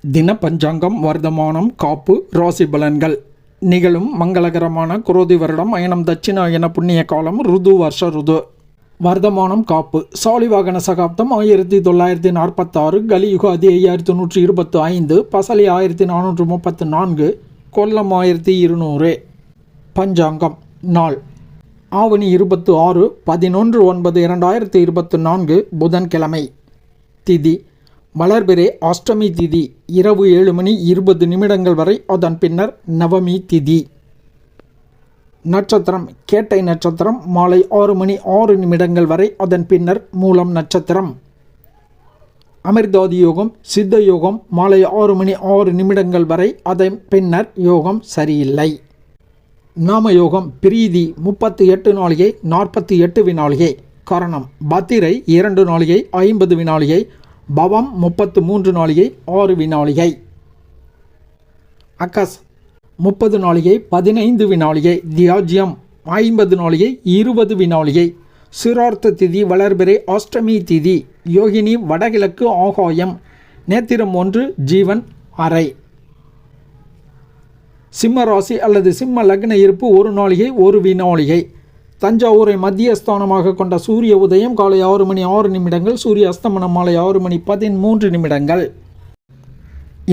தின பஞ்சாங்கம் வர்த்தமானம் காப்பு ராசி பலன்கள். நிகழும் மங்களகரமான குரோதி வருடம் அயனம் தட்சிணாயன புண்ணிய காலம் ருது வருஷ ருது. வர்த்தமானம் காப்பு. சாலிவாகன சகாப்தம் ஆயிரத்தி தொள்ளாயிரத்தி நாற்பத்தாறு கலியுகாதி ஐயாயிரத்தி நூற்றி இருபத்து ஐந்து பசலி ஆயிரத்தி நானூற்று முப்பத்து நான்கு கொல்லம் ஆயிரத்தி இருநூறு. பஞ்சாங்கம் நாள். ஆவணி இருபத்து ஆறு பதினொன்று ஒன்பது இரண்டாயிரத்தி இருபத்து நான்கு புதன்கிழமை. திதி வளர்பிறை அஷ்டமி திதி இரவு ஏழு மணி இருபது நிமிடங்கள் வரை அதன் பின்னர் நவமி திதி. நட்சத்திரம் கேட்டை நட்சத்திரம் மாலை ஆறு மணி ஆறு நிமிடங்கள் வரை அதன் பின்னர் மூலம் நட்சத்திரம். அமிர்தாதி யோகம் சித்த யோகம் மாலை ஆறு மணி ஆறு நிமிடங்கள் வரை அதன் பின்னர் யோகம் சரியில்லை. நாம யோகம் பிரீதி முப்பத்தி எட்டு நாளிகை நாற்பத்தி எட்டு வினாளிகை. காரணம் பத்திரை இரண்டு நாளிகை ஐம்பது வினாளிகை பவம் முப்பத்து மூன்று நாளிகை ஆறு வினாளிகை அக்கஸ் முப்பது நாளிகை பதினைந்து வினாளிகை தியாஜ்யம் ஐம்பது நாளிகை இருபது வினாளிகை சிரார்த்த திதி வளர்பிறை அஷ்டமி திதி. யோகினி வடகிழக்கு ஆகாயம். நேத்திரம் ஒன்று ஜீவன் அறை. சிம்ம ராசி அல்லது சிம்ம லக்ன இருப்பு ஒரு நாளிகை ஒரு வினாளிகை தஞ்சாவூரை மத்திய ஸ்தானமாக கொண்ட சூரிய உதயம் காலை ஆறு மணி ஆறு நிமிடங்கள் சூரிய அஸ்தமனம் மாலை ஆறு மணி பதிமூன்று நிமிடங்கள்.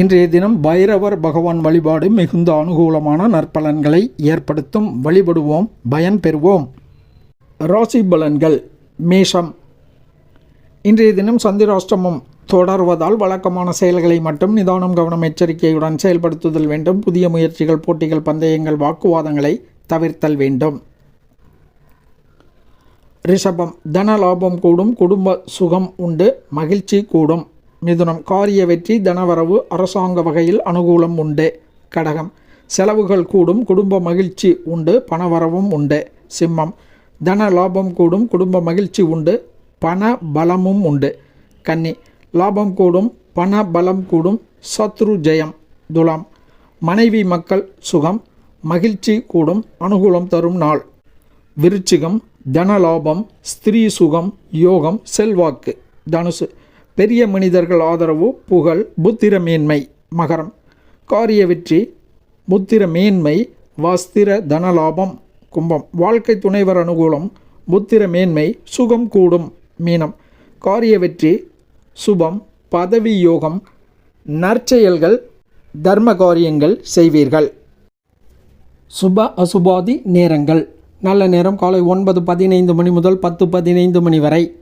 இன்றைய தினம் பைரவர் பகவான் வழிபாடு மிகுந்த அனுகூலமான நற்பலன்களை ஏற்படுத்தும் வழிபடுவோம் பயன் பெறுவோம். ராசி பலன்கள் மேஷம். இன்றைய தினம் சந்திராஷ்டமம். தொடர்வதால் வழக்கமான செயல்களை மட்டும் நிதானம் கவனம் எச்சரிக்கையுடன் செயல்படுத்துதல் வேண்டும். புதிய முயற்சிகள் போட்டிகள் பந்தயங்கள் வாக்குவாதங்களை தவிர்த்தல் வேண்டும். ரிஷபம். தன லாபம் கூடும் குடும்ப சுகம் உண்டு மகிழ்ச்சி கூடும். மிதுனம். காரிய வெற்றி தனவரவு அரசாங்க வகையில் அனுகூலம் உண்டு. கடகம். செலவுகள் கூடும் குடும்ப மகிழ்ச்சி உண்டு பணவரவும் உண்டு. சிம்மம். தன லாபம் கூடும் குடும்ப மகிழ்ச்சி உண்டு பண பலமும் உண்டு. கன்னி. லாபம் கூடும் பண பலம் கூடும் சத்ரு ஜெயம். துலாம். மனைவி மக்கள் சுகம் மகிழ்ச்சி கூடும் அனுகூலம் தரும் நாள். விருச்சிகம் தனலாபம் ஸ்திரீ சுகம் யோகம் செல்வாக்கு. தனுசு பெரிய மனிதர்கள் ஆதரவு புகழ் புத்திர மேன்மை மகரம். காரிய வெற்றி புத்திர மேன்மை வஸ்திர தனலாபம் கும்பம். வாழ்க்கை துணைவர் அனுகூலம் புத்திர மேன்மை சுகம் கூடும் மீனம். காரிய வெற்றி சுபம் பதவி யோகம் நற்செயல்கள் தர்ம காரியங்கள் செய்வீர்கள். சுப அசுபாதி நேரங்கள். நல்ல நேரம் காலை ஒன்பது பதினைந்து மணி முதல் பத்து பதினைந்து மணி வரை.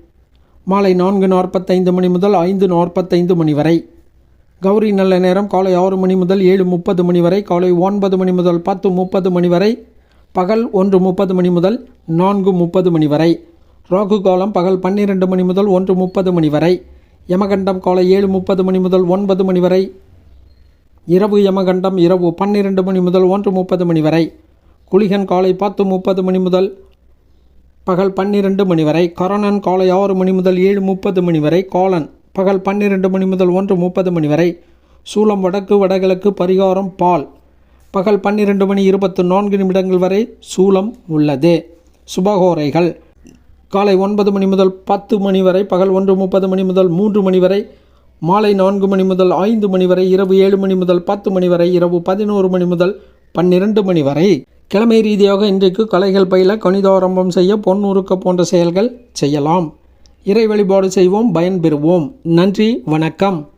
மாலை நான்கு நாற்பத்தைந்து மணி முதல் ஐந்து நாற்பத்தைந்து மணி வரை. கௌரி நல்ல நேரம் காலை ஆறு மணி முதல் ஏழு முப்பது மணி வரை காலை ஒன்பது மணி முதல் பத்து முப்பது மணி வரை பகல் ஒன்று முப்பது மணி முதல் நான்கு முப்பது மணி வரை. ராகு காலம் பகல் பன்னிரெண்டு மணி முதல் ஒன்று முப்பது மணி வரை. யமகண்டம் காலை ஏழு முப்பது மணி முதல் ஒன்பது மணி வரை. இரவு யமகண்டம் இரவு பன்னிரெண்டு மணி முதல் ஒன்று முப்பது மணி வரை. குளிகன் காலை பத்து முப்பது மணி முதல் பகல் பன்னிரண்டு மணி வரை கரணன் காலை ஆறு மணி முதல் ஏழு முப்பது மணி வரை காலன் பகல் பன்னிரெண்டு மணி முதல் ஒன்று முப்பது மணி வரை சூலம் வடக்கு வடகிழக்கு பரிகாரம் பால். பகல் பன்னிரெண்டு மணி இருபத்து நான்கு நிமிடங்கள் வரை சூலம் உள்ளது. சுபகோரைகள். காலை ஒன்பது மணி முதல் பத்து மணி வரை பகல் ஒன்று முப்பது மணி முதல் மூன்று மணி வரை மாலை நான்கு மணி முதல் ஐந்து மணி வரை இரவு ஏழு மணி முதல் பத்து மணி வரை இரவு பதினோரு மணி முதல் பன்னிரண்டு மணி வரை. கிழமை ரீதியாக இன்றைக்கு கலைகள் பயில கணிதாரம்பம் செய்ய பொன் போன்ற செயல்கள் செய்யலாம். இறை வழிபாடு செய்வோம் பயன்பெறுவோம். நன்றி வணக்கம்.